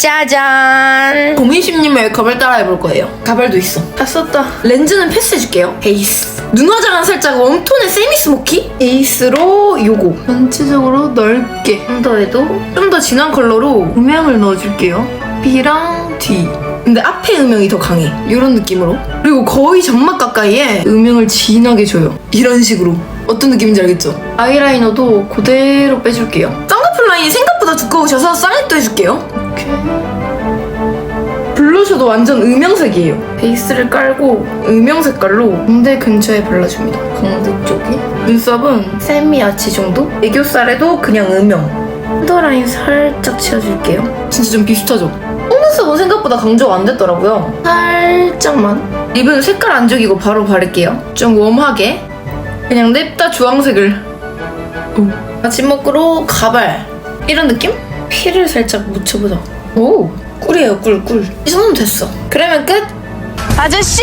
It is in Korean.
짜잔. 고민심님의 가발 따라 해볼 거예요. 가발도 있어. 다 썼다. 렌즈는 패스해줄게요. 베이스. 눈 화장은 살짝 웜톤의 세미 스모키? 베이스로 요거. 전체적으로 넓게. 언더에도 좀 더 진한 컬러로 음영을 넣어줄게요. B랑 D. 근데 앞에 음영이 더 강해. 이런 느낌으로. 그리고 거의 점막 가까이에 음영을 진하게 줘요. 이런 식으로. 어떤 느낌인지 알겠죠? 아이라이너도 그대로 빼줄게요. 쌍꺼풀 라인이 생각보다 두꺼우셔서 쌍액도 해줄게요. 이렇게 블러셔도 완전 음영색이에요. 베이스를 깔고 음영 색깔로 광대 근처에 발라줍니다. 광대 쪽에? 눈썹은 세미 아치 정도? 애교살에도 그냥 음영. 언더라인 살짝 채워줄게요. 진짜 좀 비슷하죠? 속눈썹은 생각보다 강조가 안 됐더라고요. 살짝만? 립은 색깔 안 죽이고 바로 바를게요. 좀 웜하게. 그냥 냅다 주황색을. 오. 아침 먹으로 가발. 이런 느낌? 피를 살짝 묻혀보자. 오. 꿀이에요 꿀꿀. 이 정도면 됐어. 그러면 끝! 아저씨!